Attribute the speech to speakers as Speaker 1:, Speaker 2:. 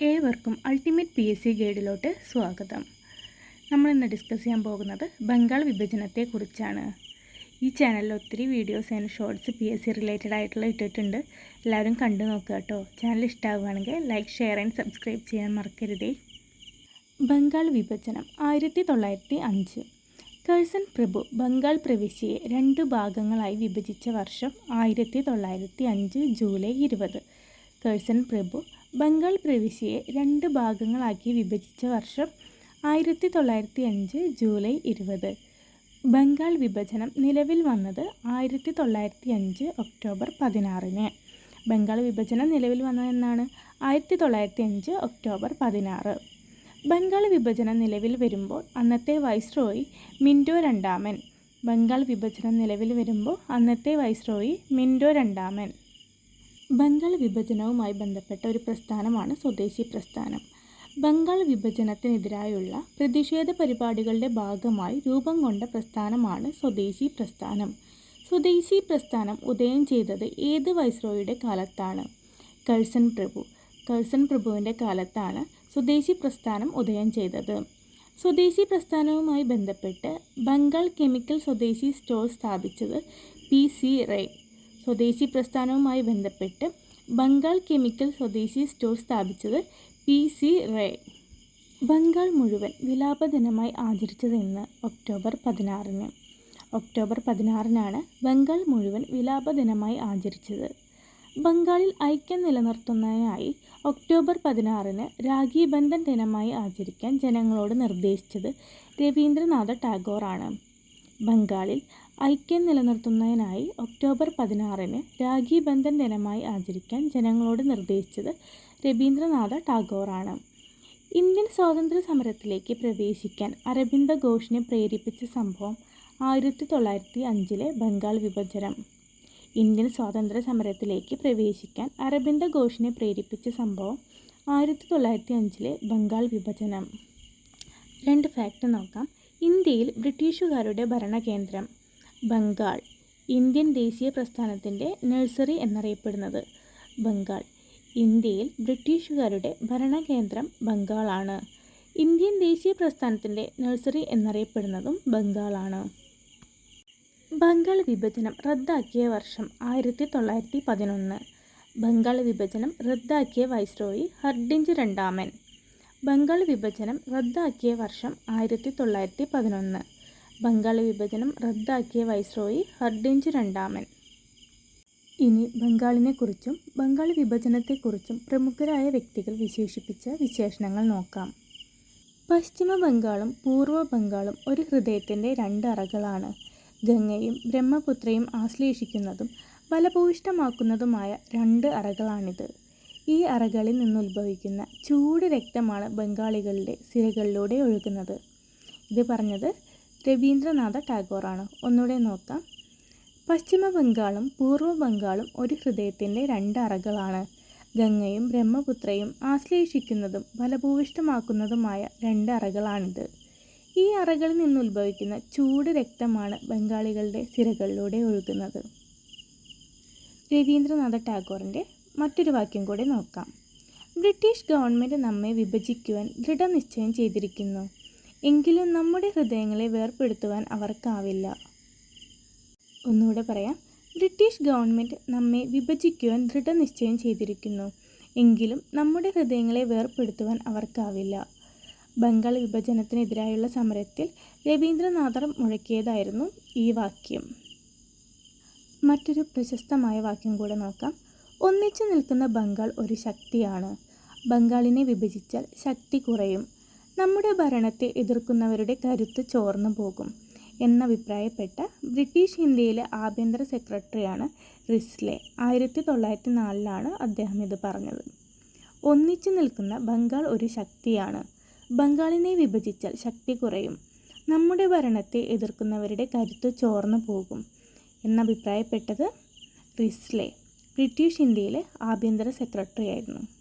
Speaker 1: ഏവർക്കും ultimate P S C ഗൈഡിലോട്ട് സ്വാഗതം. നമ്മൾ ഇന്ന് ഡിസ്കസ് ചെയ്യാൻ പോകുന്നത് ബംഗാൾ വിഭജനത്തെക്കുറിച്ചാണ്. ഈ ചാനലിൽ ഒത്തിരി videos and shorts P S C related ആയിട്ടുള്ള ഇട്ടിട്ടുണ്ട്. എല്ലാവരും കണ്ടു നോക്കുക കേട്ടോ. ചാനൽ ഇഷ്ടമാവുകയാണെങ്കിൽ ലൈക്ക് ഷെയർ ആൻഡ് സബ്സ്ക്രൈബ് ചെയ്യാൻ മറക്കരുതേ. ബംഗാൾ വിഭജനം ആയിരത്തി തൊള്ളായിരത്തി അഞ്ച് കഴ്സൺ പ്രഭു ബംഗാൾ പ്രവിശ്യയെ രണ്ട് ഭാഗങ്ങളായി വിഭജിച്ച വർഷം ആയിരത്തി തൊള്ളായിരത്തി അഞ്ച് ജൂലൈ ഇരുപത്. കഴ്സൺ പ്രഭു ബംഗാൾ പ്രവിശ്യയെ രണ്ട് ഭാഗങ്ങളാക്കി വിഭജിച്ച വർഷം ആയിരത്തി തൊള്ളായിരത്തി അഞ്ച് ജൂലൈ ഇരുപത്. ബംഗാൾ വിഭജനം നിലവിൽ വന്നത് ആയിരത്തി തൊള്ളായിരത്തി അഞ്ച് ഒക്ടോബർ പതിനാറിന്. ബംഗാൾ വിഭജനം നിലവിൽ വന്നതെന്നാണ് ആയിരത്തി തൊള്ളായിരത്തി അഞ്ച് ഒക്ടോബർ പതിനാറ്. ബംഗാൾ വിഭജനം നിലവിൽ വരുമ്പോൾ അന്നത്തെ വൈസ്രോയി മിൻഡോ രണ്ടാമൻ. ബംഗാൾ വിഭജനം നിലവിൽ വരുമ്പോൾ അന്നത്തെ വൈസ്രോയി മിൻഡോ രണ്ടാമൻ. ബംഗാൾ വിഭജനവുമായി ബന്ധപ്പെട്ട ഒരു പ്രസ്ഥാനമാണ് സ്വദേശി പ്രസ്ഥാനം. ബംഗാൾ വിഭജനത്തിനെതിരായുള്ള പ്രതിഷേധ പരിപാടികളുടെ ഭാഗമായി രൂപം കൊണ്ട പ്രസ്ഥാനമാണ് സ്വദേശി പ്രസ്ഥാനം. സ്വദേശി പ്രസ്ഥാനം ഉദയം ചെയ്തത് ഏത് വൈസ്രോയുടെ കാലത്താണ്? കഴ്സൺ പ്രഭു. കഴ്സൺ പ്രഭുവിന്റെ കാലത്താണ് സ്വദേശി പ്രസ്ഥാനം ഉദയം ചെയ്തത്. സ്വദേശി പ്രസ്ഥാനവുമായി ബന്ധപ്പെട്ട് ബംഗാൾ കെമിക്കൽ സ്വദേശി സ്റ്റോർ സ്ഥാപിച്ചത് പി സി റേ സ്വദേശി പ്രസ്ഥാനവുമായി ബന്ധപ്പെട്ട് ബംഗാൾ കെമിക്കൽ സ്വദേശി സ്റ്റോർ സ്ഥാപിച്ചത് പി സി റേ. ബംഗാൾ മുഴുവൻ വിലാപദിനമായി ആചരിച്ചത് ഇന്ന് ഒക്ടോബർ പതിനാറിന്. ഒക്ടോബർ പതിനാറിനാണ് ബംഗാൾ മുഴുവൻ വിലാപദിനമായി ആചരിച്ചത്. ബംഗാളിൽ ഐക്യം നിലനിർത്തുന്നതിനായി ഒക്ടോബർ പതിനാറിന് രാഖി ബന്ധൻ ദിനമായി ആചരിക്കാൻ ജനങ്ങളോട് നിർദ്ദേശിച്ചത് രവീന്ദ്രനാഥ ടാഗോറാണ്. ബംഗാളിൽ ഐക്യം നിലനിർത്തുന്നതിനായി ഒക്ടോബർ പതിനാറിന് രാഖി ബന്ധൻ ദിനമായി ആചരിക്കാൻ ജനങ്ങളോട് നിർദ്ദേശിച്ചത് രവീന്ദ്രനാഥ ടാഗോറാണ്. ഇന്ത്യൻ സ്വാതന്ത്ര്യ സമരത്തിലേക്ക് പ്രവേശിക്കാൻ അരബിന്ദ ഘോഷിനെ പ്രേരിപ്പിച്ച സംഭവം ആയിരത്തി തൊള്ളായിരത്തി അഞ്ചിലെ ബംഗാൾ വിഭജനം. ഇന്ത്യൻ സ്വാതന്ത്ര്യ സമരത്തിലേക്ക് പ്രവേശിക്കാൻ അരബിന്ദ ഘോഷിനെ പ്രേരിപ്പിച്ച സംഭവം ആയിരത്തി തൊള്ളായിരത്തി അഞ്ചിലെ ബംഗാൾ വിഭജനം. രണ്ട് ഫാക്റ്റ് നോക്കാം. ഇന്ത്യയിൽ ബ്രിട്ടീഷുകാരുടെ ഭരണകേന്ദ്രം. ബംഗാൾ ഇന്ത്യൻ ദേശീയ പ്രസ്ഥാനത്തിന്റെ നഴ്സറി എന്നറിയപ്പെടുന്നത്. ബംഗാൾ ഇന്ത്യയിൽ ബ്രിട്ടീഷുകാരുടെ ഭരണകേന്ദ്രം ബംഗാളാണ്. ഇന്ത്യൻ ദേശീയ പ്രസ്ഥാനത്തിന്റെ നഴ്സറി എന്നറിയപ്പെടുന്നതും ബംഗാളാണ്. ബംഗാൾ വിഭജനം റദ്ദാക്കിയ വർഷം ആയിരത്തി തൊള്ളായിരത്തി പതിനൊന്ന് ബംഗാൾ വിഭജനം റദ്ദാക്കിയ വൈസ്രോയി ഹർഡിഞ്ച് രണ്ടാമൻ. ബംഗാൾ വിഭജനം റദ്ദാക്കിയ വർഷം ആയിരത്തി തൊള്ളായിരത്തി പതിനൊന്ന് ബംഗാൾ വിഭജനം റദ്ദാക്കിയ വൈസ്രോയി ഹർഡിഞ്ച് രണ്ടാമൻ. ഇനി ബംഗാളിനെക്കുറിച്ചും ബംഗാൾ വിഭജനത്തെക്കുറിച്ചും പ്രമുഖരായ വ്യക്തികൾ വിശേഷിപ്പിച്ച വിശേഷണങ്ങൾ നോക്കാം. പശ്ചിമ ബംഗാളും പൂർവ ബംഗാളും ഒരു ഹൃദയത്തിന്റെ രണ്ട് അറകളാണ്. ഗംഗയും ബ്രഹ്മപുത്രയും ആശ്ലേഷിക്കുന്നതും ബലഭൂയിഷ്ടമാക്കുന്നതുമായ രണ്ട് അറകളാണിത്. ഈ അറകളിൽ നിന്നുത്ഭവിക്കുന്ന ചൂട് രക്തമാണ് ബംഗാളികളുടെ സിരകളിലൂടെ ഒഴുകുന്നത്. ഇത് പറഞ്ഞത് രവീന്ദ്രനാഥ ടാഗോറാണ്. ഒന്നുകൂടെ നോക്കാം. പശ്ചിമ ബംഗാളും പൂർവ ബംഗാളും ഒരു ഹൃദയത്തിന്റെ രണ്ട് അറകളാണ്. ഗംഗയും ബ്രഹ്മപുത്രയും ആശ്ലേഷിക്കുന്നതും ഫലഭൂവിഷ്ടമാക്കുന്നതുമായ രണ്ട് അറകളാണിത്. ഈ അറകളിൽ നിന്നുത്ഭവിക്കുന്ന ചൂട് രക്തമാണ് ബംഗാളികളുടെ സിരകളിലൂടെ ഒഴുകുന്നത്. രവീന്ദ്രനാഥ ടാഗോറിന്റെ മറ്റൊരു വാക്യം കൂടി നോക്കാം. ബ്രിട്ടീഷ് ഗവൺമെന്റ് നമ്മെ വിഭജിക്കുവാൻ ദൃഢനിശ്ചയം ചെയ്തിരിക്കുന്നു. എങ്കിലും നമ്മുടെ ഹൃദയങ്ങളെ വേർപ്പെടുത്തുവാൻ അവർക്കാവില്ല. ഒന്നുകൂടെ പറയാം. ബ്രിട്ടീഷ് ഗവൺമെന്റ് നമ്മെ വിഭജിക്കുവാൻ ദൃഢനിശ്ചയം ചെയ്തിരിക്കുന്നു. എങ്കിലും നമ്മുടെ ഹൃദയങ്ങളെ വേർപ്പെടുത്തുവാൻ അവർക്കാവില്ല. ബംഗാൾ വിഭജനത്തിനെതിരായുള്ള സമരത്തിൽ രവീന്ദ്രനാഥർ മുഴക്കിയതായിരുന്നു ഈ വാക്യം. മറ്റൊരു പ്രശസ്തമായ വാക്യം കൂടെ നോക്കാം. ഒന്നിച്ചു നിൽക്കുന്ന ബംഗാൾ ഒരു ശക്തിയാണ്. ബംഗാളിനെ വിഭജിച്ചാൽ ശക്തി കുറയും. നമ്മുടെ ഭരണത്തെ എതിർക്കുന്നവരുടെ കരുത്ത് ചോർന്നു പോകും എന്നഭിപ്രായപ്പെട്ട ബ്രിട്ടീഷ് ഇന്ത്യയിലെ ആഭ്യന്തര സെക്രട്ടറിയാണ് റിസ്ലെ. ആയിരത്തി തൊള്ളായിരത്തി നാലിലാണ് അദ്ദേഹം ഇത് പറഞ്ഞത്. ഒന്നിച്ചു നിൽക്കുന്ന ബംഗാൾ ഒരു ശക്തിയാണ്. ബംഗാളിനെ വിഭജിച്ചാൽ ശക്തി കുറയും. നമ്മുടെ ഭരണത്തെ എതിർക്കുന്നവരുടെ കരുത്ത് ചോർന്നു പോകും എന്നഭിപ്രായപ്പെട്ടത് റിസ്ലെ ബ്രിട്ടീഷ് ഇന്ത്യയിലെ ആഭ്യന്തര സെക്രട്ടറി ആയിരുന്നു